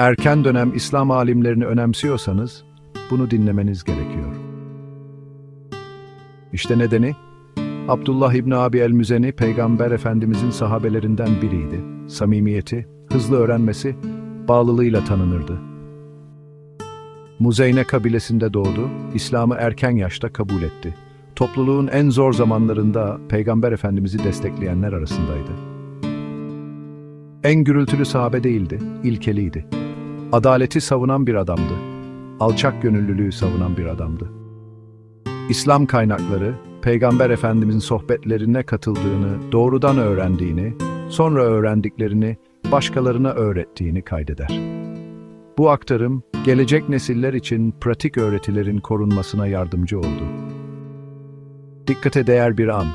Erken dönem İslam alimlerini önemsiyorsanız bunu dinlemeniz gerekiyor. İşte nedeni Abdullah İbni Abi el-Müzeni Peygamber Efendimizin sahabelerinden biriydi. Samimiyeti, hızlı öğrenmesi, bağlılığıyla tanınırdı. Muzeyne kabilesinde doğdu, İslam'ı erken yaşta kabul etti. Topluluğun en zor zamanlarında Peygamber Efendimiz'i destekleyenler arasındaydı. En gürültülü sahabe değildi, ilkeliydi. Adaleti savunan bir adamdı. Alçak gönüllülüğü savunan bir adamdı. İslam kaynakları, Peygamber Efendimizin sohbetlerine katıldığını, doğrudan öğrendiğini, sonra öğrendiklerini başkalarına öğrettiğini kaydeder. Bu aktarım, gelecek nesiller için pratik öğretilerin korunmasına yardımcı oldu. Dikkate değer bir an,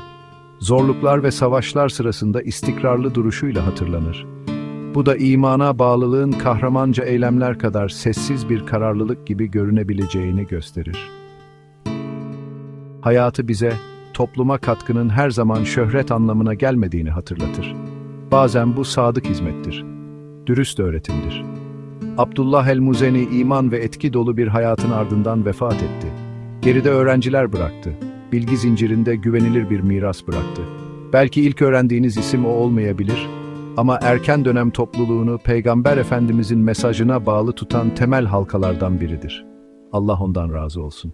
zorluklar ve savaşlar sırasında istikrarlı duruşuyla hatırlanır. Bu da imana bağlılığın kahramanca eylemler kadar sessiz bir kararlılık gibi görünebileceğini gösterir. Hayatı bize topluma katkının her zaman şöhret anlamına gelmediğini hatırlatır. Bazen bu sadık hizmettir, dürüst öğretimdir. Abdullah el-Muzeni iman ve etki dolu bir hayatın ardından vefat etti. Geride öğrenciler bıraktı. Bilgi zincirinde güvenilir bir miras bıraktı. Belki ilk öğrendiğiniz isim o olmayabilir ama erken dönem topluluğunu Peygamber Efendimizin mesajına bağlı tutan temel halkalardan biridir. Allah ondan razı olsun.